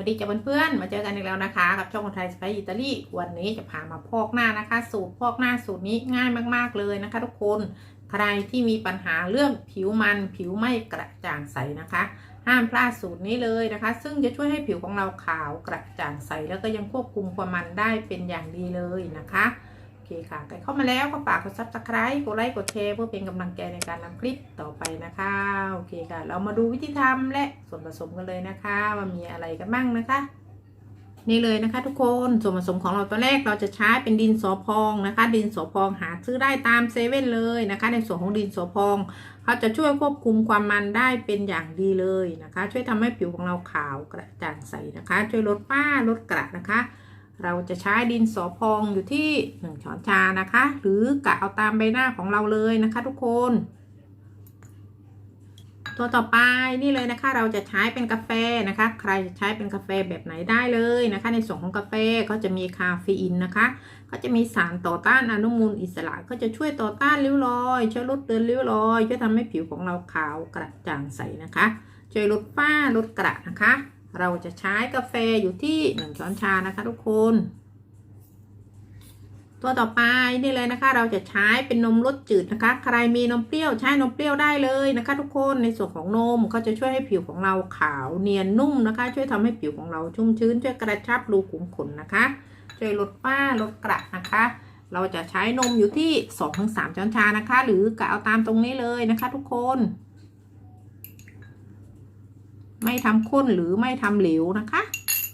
วัสดีจ้าเพื่อนๆมาเจอกันอีกแล้วนะคะ กับช่องคนไทยสไปอิตาลีวันนี้จะพามาพอกหน้านะคะ สูตรพอกหน้าสูตรนี้ง่ายมากๆเลยนะคะ ทุกคนใครที่มีปัญหาเรื่องผิวมันผิวไม่กระจ่างใสนะคะ ห้ามพลาดสูตรนี้เลยนะคะ ซึ่งจะช่วยให้ผิวของเราขาวกระจ่างใสแล้วก็ยังควบคุมความมันได้เป็นอย่างดีเลยนะคะ เคค่ะ ใครเข้ามาแล้วก็ฝากกดซับสไคร b e กดไลค์กดแชร์เพื่อเป็นกำลังใจในการนำคลิปต่อไปนะคะ โอเคค่ะ เรามาดูวิธีทำและส่วนผสมกันเลยนะคะ ว่ามีอะไรกันบ้างนะคะ นี่เลยนะคะทุกคนส่วนผสมของเราตัวแรกเราจะใช้เป็นดินสอพองนะคะ ดินสอพองหาซื้อได้ตามเซเว่นเลยนะคะ ในส่วนของดินสอพองเขาจะช่วยควบคุมความมันได้เป็นอย่างดีเลยนะคะ ช่วยทำให้ผิวของเราขาวกระจ่างใสนะคะ ช่วยลดฝ้าลดกระนะคะ เราจะใช้ดินสอพองอยู่ที่ 1 ช้อนชานะคะ หรือกะเอาตามใบหน้าของเราเลยนะคะทุกคน ตัวต่อไปนี่เลยนะคะ เราจะใช้เป็นกาแฟนะคะ ใครจะใช้เป็นกาแฟแบบไหนได้เลยนะคะ ในส่วนของกาแฟก็จะมีคาเฟอีนนะคะ ก็จะมีสารต่อต้านอนุมูลอิสระก็จะช่วยต่อต้านริ้วรอยช่วยลดเตือนริ้วรอยช่วยทำให้ผิวของเราขาวกระจ่างใสนะคะช่วยลดฝ้าลดกระนะคะ เราจะใช้กาแฟอยู่ที่1ช้อนชานะคะทุกคน ตัวต่อไปนี่เลยนะคะ เราจะใช้เป็นนมรสจืดนะคะ ใครมีนมเปรี้ยวใช้นมเปรี้ยวได้เลยนะคะ ทุกคนในส่วนของนมก็จะช่วยให้ผิวของเราขาวเนียนนุ่มนะคะ ช่วยทำให้ผิวของเราชุ่มชื้นช่วยกระชับรูขุมขนนะคะ ช่วยลดฝ้าลดกระนะคะ เราจะใช้นมอยู่ที่2-3ช้อนชานะคะ หรือกะเอาตามตรงนี้เลยนะคะ ทุกคน ไม่ทำข้นหรือไม่ทำเหลวนะคะ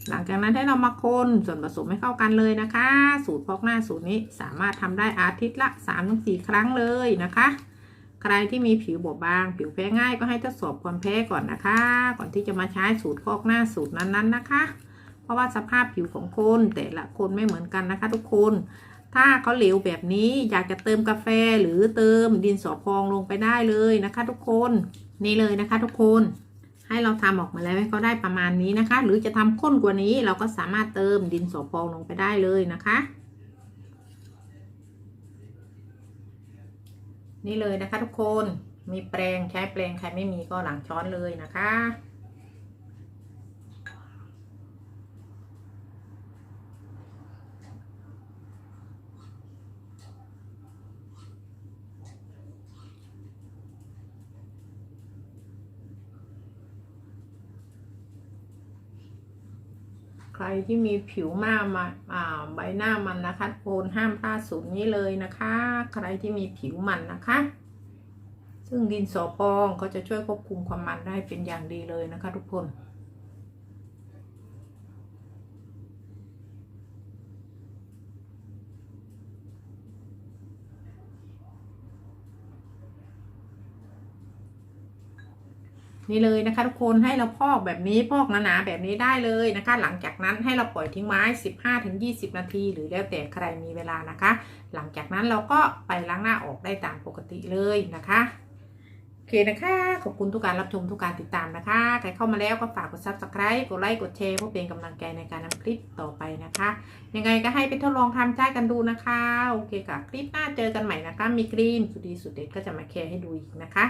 หลังจากนั้นให้เรามาคนส่วนผสมให้เข้ากันเลยนะคะ สูตรพอกหน้าสูตรนี้สามารถทำได้อาทิตย์ละ 3-4 ครั้งเลยนะคะ ใครที่มีผิวบอบบาง ผิวแพ้ง่ายก็ให้ทดสอบความแพ้ก่อนนะคะ ก่อนที่จะมาใช้สูตรพอกหน้าสูตรนั้นๆนะคะ เพราะว่าสภาพผิวของคนแต่ละคนไม่เหมือนกันนะคะ ทุกคนถ้าเขาเหลวแบบนี้อยากจะเติมกาแฟหรือเติมดินสอพองลงไปได้เลยนะคะ ทุกคนนี่เลยนะคะ ทุกคน ให้เราทำออกมาแล้วให้เขาได้ประมาณนี้นะคะ หรือจะทำข้นกว่านี้เราก็สามารถเติมดินสอพองลงไปได้เลยนะคะ นี่เลยนะคะทุกคนมีแปรงใช้แปรงใครไม่มีก็หลังช้อนเลยนะคะ ใครที่มีผิวมามาอ่าใบหน้ามันนะคะโคนห้ามพลาดสูตรนี้เลยนะคะ ใครที่มีผิวมันนะคะ ซึ่งดินสอพองก็จะช่วยควบคุมความมันได้เป็นอย่างดีเลยนะคะ ทุกคน นี่เลยนะคะ ทุกคนให้เราพอกแบบนี้พอกหนาๆแบบนี้ได้เลยนะคะ หลังจากนั้นให้เราปล่อยทิ้งไว้ 15-20 นาที หรือแล้วแต่ใครมีเวลานะคะ หลังจากนั้นเราก็ไปล้างหน้าออกได้ตามปกติเลยนะคะโอเคนะคะ ขอบคุณทุกการรับชมทุกการติดตามนะคะ ใครเข้ามาแล้วก็ฝากกด subscribe กดไลค์กดแชร์เพื่อเป็นกำลังใจในการนำคลิปต่อไปนะคะ ยังไงก็ให้ไปทดลองทำใช้กันดูนะคะโอเคค่ะคลิปหน้าเจอกันใหม่นะคะ มีครีมสุดดีสุดเด็ดก็จะมาแชร์ให้ดูอีกนะคะ